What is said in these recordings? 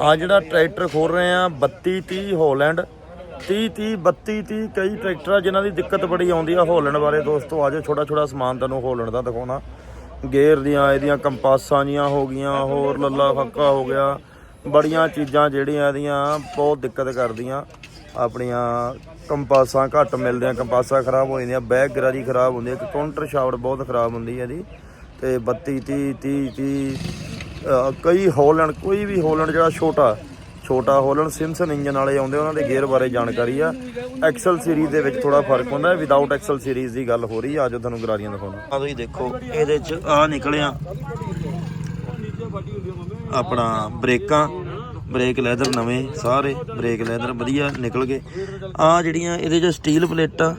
ਆ ਜਿਹੜਾ ਟਰੈਕਟਰ ਖੋਲ ਰਹੇ ਆ 32 30 ਹੋਲੈਂਡ 30 30 32 30 ਕਈ ਟਰੈਕਟਰ ਆ ਜਿਨ੍ਹਾਂ ਦੀ ਦਿੱਕਤ ਬੜੀ ਆਉਂਦੀ ਆ ਹੋਲੈਂਡ ਬਾਰੇ ਦੋਸਤੋ ਆਜੋ ਛੋਟਾ ਛੋਟਾ ਸਮਾਨ ਤੁਹਾਨੂੰ ਹੋਲੈਂਡ ਦਾ ਦਿਖਾਉਣਾ। ਗੇਅਰ ਦੀਆਂ, ਇਹਦੀਆਂ ਕੰਪਾਸਾਂ ਜੀਆਂ ਹੋ ਗਈਆਂ, ਹੋਰ ਲੱਲਾ ਫੱਕਾ ਹੋ ਗਿਆ। ਬੜੀਆਂ ਚੀਜ਼ਾਂ ਜਿਹੜੀਆਂ ਇਹਦੀਆਂ ਬਹੁਤ ਦਿੱਕਤ ਕਰਦੀਆਂ। ਆਪਣੀਆਂ ਕੰਪਾਸਾਂ ਘੱਟ ਮਿਲਦੀਆਂ, ਕੰਪਾਸਾਂ ਖਰਾਬ ਹੋ ਜਾਂਦੀਆਂ, ਬੈਕ ਗਰਾਰੀ ਖਰਾਬ ਹੁੰਦੀ ਹੈ ਕਾਊਂਟਰ ਸ਼ਾਫਟ ਬਹੁਤ ਖਰਾਬ ਹੁੰਦੀ ਹੈ ਇਹਦੀ। ਤੇ 32 30 30 30 ਕਈ ਹੋਲੈਂਡ, ਕੋਈ ਵੀ ਹੋਲੈਂਡ ਜਿਹੜਾ ਛੋਟਾ ਛੋਟਾ ਹੋਲੈਂਡ, ਸਿੰਸਨ ਇੰਜਨ ਵਾਲੇ ਆਉਂਦੇ, ਉਹਨਾਂ ਦੇ ਗੇਅਰ ਬਾਰੇ ਜਾਣਕਾਰੀ ਆ। ਐਕਸਲ ਸੀਰੀਜ਼ ਦੇ ਵਿੱਚ ਥੋੜਾ ਫ਼ਰਕ ਹੁੰਦਾ ਵਿਦਆਊਟ ਐਕਸਲ ਸੀਰੀਜ਼ ਦੀ ਗੱਲ ਹੋ ਰਹੀ ਆ, ਅੱਜ ਤੁਹਾਨੂੰ ਗਰਾਰੀਆਂ ਦਿਖਾਉਣਾ ਆ ਤੁਸੀਂ ਦੇਖੋ, ਇਹਦੇ ਚ ਆ ਨਿਕਲਿਆ। ਆਪਣਾ ਬ੍ਰੇਕਾਂ, ਬ੍ਰੇਕ ਲੈਦਰ ਨਵੇਂ, ਸਾਰੇ ਬ੍ਰੇਕ ਲੈਦਰ ਵਧੀਆ ਨਿਕਲ ਗਏ। ਆ ਜਿਹੜੀਆਂ ਇਹਦੇ ਚ ਸਟੀਲ ਪਲੇਟਾਂ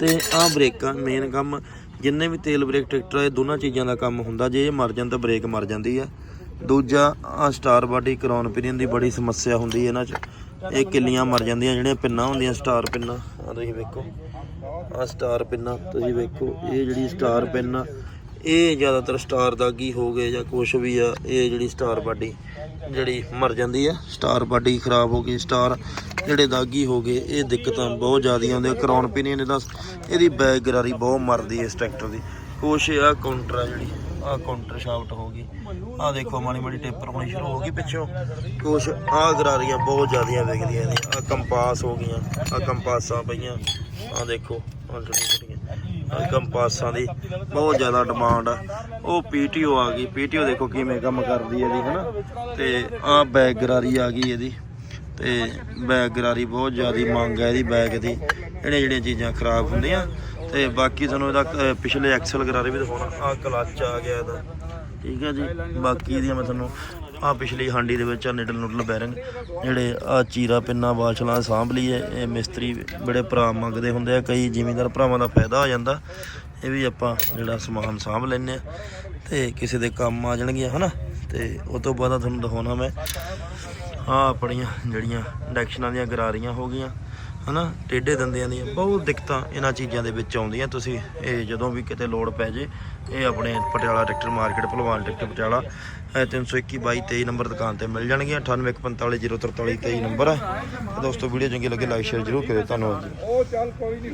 ਤੇ ਆ ਬ੍ਰੇਕਾਂ ਮੇਨ ਕੰਮ, ਜਿੰਨੇ ਵੀ ਤੇਲ ਬ੍ਰੇਕ ਟਰੈਕਟਰ ਇਹ ਦੋਨਾਂ ਚੀਜ਼ਾਂ ਦਾ ਕੰਮ ਹੁੰਦਾ, ਜੇ ਇਹ ਮਰ ਜਾਂਦਾ ਤਾਂ ਬ੍ਰੇਕ ਮਰ ਜਾਂਦੀ ਆ। ਦੂਜਾ ਆ ਸਟਾਰ ਬਾਡੀ ਕਰਾਉਣ ਪਿਨੀਅਨ ਦੀ ਬੜੀ ਸਮੱਸਿਆ ਹੁੰਦੀ ਹੈ ਇਹਨਾਂ 'ਚ। ਇਹ ਕਿੱਲੀਆਂ ਮਰ ਜਾਂਦੀਆਂ, ਜਿਹੜੀਆਂ ਪਿੰਨਾਂ ਹੁੰਦੀਆਂ ਸਟਾਰ ਪਿੰਨਾਂ। ਆ ਤੁਸੀਂ ਵੇਖੋ। ਆ ਸਟਾਰ ਪਿੰਨਾਂ, ਤੁਸੀਂ ਵੇਖੋ। ਇਹ ਜਿਹੜੀ ਸਟਾਰ ਪਿੰਨ ਆ, ਇਹ ਜ਼ਿਆਦਾਤਰ ਸਟਾਰ ਦਾਗੀ ਹੋ ਗਏ ਜਾਂ ਕੁਝ ਵੀ ਆ, ਇਹ ਜਿਹੜੀ ਸਟਾਰ ਬਾਡੀ ਜਿਹੜੀ ਮਰ ਜਾਂਦੀ ਆ ਸਟਾਰ ਬਾਡੀ ਖਰਾਬ ਹੋ ਗਈ ਸਟਾਰ ਜਿਹੜੇ ਦਾਗੀ ਹੋ ਗਏ, ਇਹ ਦਿੱਕਤਾਂ ਬਹੁਤ ਜ਼ਿਆਦੀਆਂ ਹੁੰਦੀਆਂ। ਕਰਾਉਣ ਪਿਨੀਅਨ ਇਹਦਾ ਇਹਦੀ ਬੈਕ ਗਰਾਰੀ ਬਹੁਤ ਮਰਦੀ ਹੈ ਇਸ ਟਰੈਕਟਰ ਦੀ। ਕੁਛ ਆ ਕਾਊਂਟਰ ਆ ਜਿਹੜੀ। ਆ ਕਾਊਂਟਰ ਸ਼ਾਫਟ ਹੋ ਗਈ। ਆ ਦੇਖੋ, ਮਾੜੀ ਮਾੜੀ ਟੇਪਰ ਹੋਣੀ ਸ਼ੁਰੂ ਹੋ ਗਈ ਪਿੱਛੋਂ। ਕੁਛ ਆ ਗਰਾਰੀਆਂ ਬਹੁਤ ਜ਼ਿਆਦੀਆਂ ਵਿਕਦੀਆਂ ਨੇ। ਆ ਕੰਪਾਸ ਹੋ ਗਈਆਂ ਆ ਕੰਪਾਸਾਂ ਪਈਆਂ। ਆ ਦੇਖੋ ਆ ਛੋਟੀਆਂ ਕੰਪਾਸਾਂ ਦੀ ਬਹੁਤ ਜ਼ਿਆਦਾ ਡਿਮਾਂਡ ਆ। ਉਹ ਪੀਟੀਓ ਆ ਗਈ। ਪੀਟੀਓ ਦੇਖੋ ਕਿਵੇਂ ਕੰਮ ਕਰਦੀ ਹੈ ਇਹਦੀ, ਹਨਾ? ਤੇ ਆ ਬੈਗ ਗਰਾਰੀ ਆ ਗਈ ਇਹਦੀ। ਤੇ ਬੈਗ ਗਰਾਰੀ ਬਹੁਤ ਜ਼ਿਆਦੀ ਮੰਗ ਹੈ ਇਹਦੀ ਬੈਗ ਦੀ। ਜਿਹੜੀਆਂ ਜਿਹੜੀਆਂ ਚੀਜ਼ਾਂ ਖਰਾਬ ਹੁੰਦੀਆਂ ਤੇ ਬਾਕੀ ਤੁਹਾਨੂੰ ਇਹਦਾ ਪਿਛਲੇ ਐਕਸਲ ਗਰਾਰੇ ਵੀ ਦਿਖਾਉਣਾ। ਆ ਕਲੱਚ ਆ ਗਿਆ ਇਹਦਾ। ਠੀਕ ਹੈ ਜੀ? ਬਾਕੀ ਦੀਆਂ ਮੈਂ ਤੁਹਾਨੂੰ ਆ ਪਿਛਲੀ ਹਾਂਡੀ ਦੇ ਵਿੱਚ ਆ ਨਿਡਲ ਨੁਡਲ ਬੈਰਿੰਗ ਜਿਹੜੇ ਆ ਚੀਰਾ ਪਿੰਨਾ ਵਾਸ਼ਲਾਂ ਸਾਂਭ ਲਈ ਹੈ। ਇਹ ਮਿਸਤਰੀ ਬੜੇ ਭਰਾ ਮੰਗਦੇ ਹੁੰਦੇ ਆ। ਕਈ ਜ਼ਿਮੀਂਦਾਰ ਭਰਾਵਾਂ ਦਾ ਫਾਇਦਾ ਹੋ ਜਾਂਦਾ। ਇਹ ਵੀ ਆਪਾਂ ਜਿਹੜਾ ਸਮਾਨ ਸਾਂਭ ਲੈਂਦੇ ਆ। ਤੇ ਕਿਸੇ ਦੇ ਕੰਮ ਆ ਜਾਣਗੀਆਂ, ਹਨਾ? ਤੇ ਉਸ ਤੋਂ ਬਾਅਦ ਤੁਹਾਨੂੰ ਦਿਖਾਉਣਾ ਮੈਂ। ਆ ਆਪਣੀਆਂ ਜਿਹੜੀਆਂ ਡੈਕਸ਼ਨਾਂ ਦੀਆਂ ਗਰਾਰੀਆਂ ਹੋ ਗਈਆਂ। ਹਨਾ, ਟੇਢੇ ਦੰਦਿਆਂ ਦੀਆਂ ਬਹੁਤ ਦਿੱਕਤਾਂ ਇਹਨਾਂ ਚੀਜ਼ਾਂ ਦੇ ਵਿੱਚ ਆਉਂਦੀਆਂ। ਤੁਸੀਂ ਇਹ ਜਦੋਂ ਵੀ ਕਿਤੇ ਲੋੜ ਪੈ ਜੇ, ਇਹ ਆਪਣੇ ਪਟਿਆਲਾ ਟਰੈਕਟਰ ਮਾਰਕੀਟ, ਭਲਵਾਨ ਟਰੈਕਟਰ ਪਟਿਆਲਾ, ਇਹ 321 22 23 ਨੰਬਰ ਦੁਕਾਨ ਤੇ ਮਿਲ ਜਾਣਗੀਆਂ। 9845 043 23 ਨੰਬਰ ਹੈ। ਦੋਸਤੋ, ਵੀਡੀਓ ਚੰਗੀ ਲੱਗੇ ਲਾਈਕ ਸ਼ੇਅਰ ਜ਼ਰੂਰ ਕਰਿਓ। ਧੰਨਵਾਦ ਜੀ।